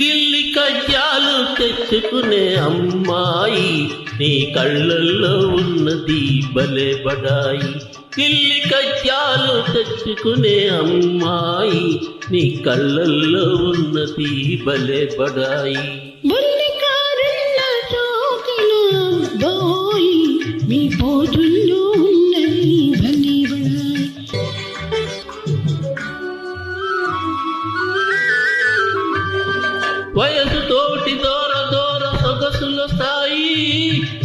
గిల్లి కజ్జాలు తెచ్చుకునే అమ్మాయి నీ కళ్ళల్లో ఉన్నది భలే బడాయి గిల్లి కజ్జాలు తెచ్చుకునే అమ్మాయి నీ కళ్ళల్లో ఉన్నది భలే బడాయి మీ పోతుల్లో వయసు తోటి దూర దూర సొగసుల స్థాయి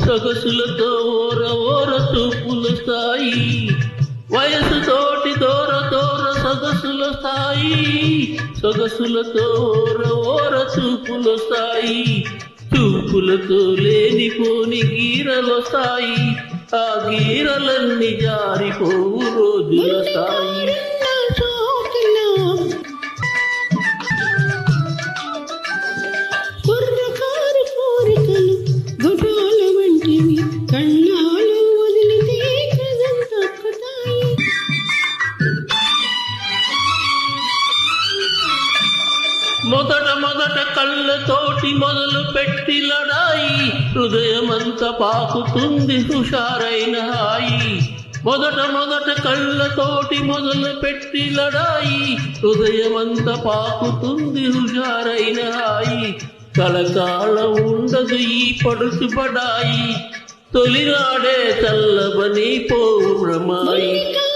సొగసులతో ఓర ఓర చూపుల స్థాయి. వయసు తోటి దూర దూర సొగసుల స్థాయి సొగసులతో ఓర ఓర చూపుల స్థాయి. చూపులతో లేనిపోని గీరలొస్తాయి ఆ గీరలన్నీ జారిపోవు రోజుల మొదట మొదట కళ్ళతోటి మొదలు పెట్టి లడాయి. హృదయమంత పాకుతుంది హుషారైన హాయి. మొదట మొదట కళ్ళతోటి మొదలు పెట్టి లడాయి. హృదయమంత పాకుతుంది హుషారైన హాయి. కలకాలం ఉండదు ఈ పడుచుపడాయి తొలినాడే చల్లబని పౌర్ణమాయి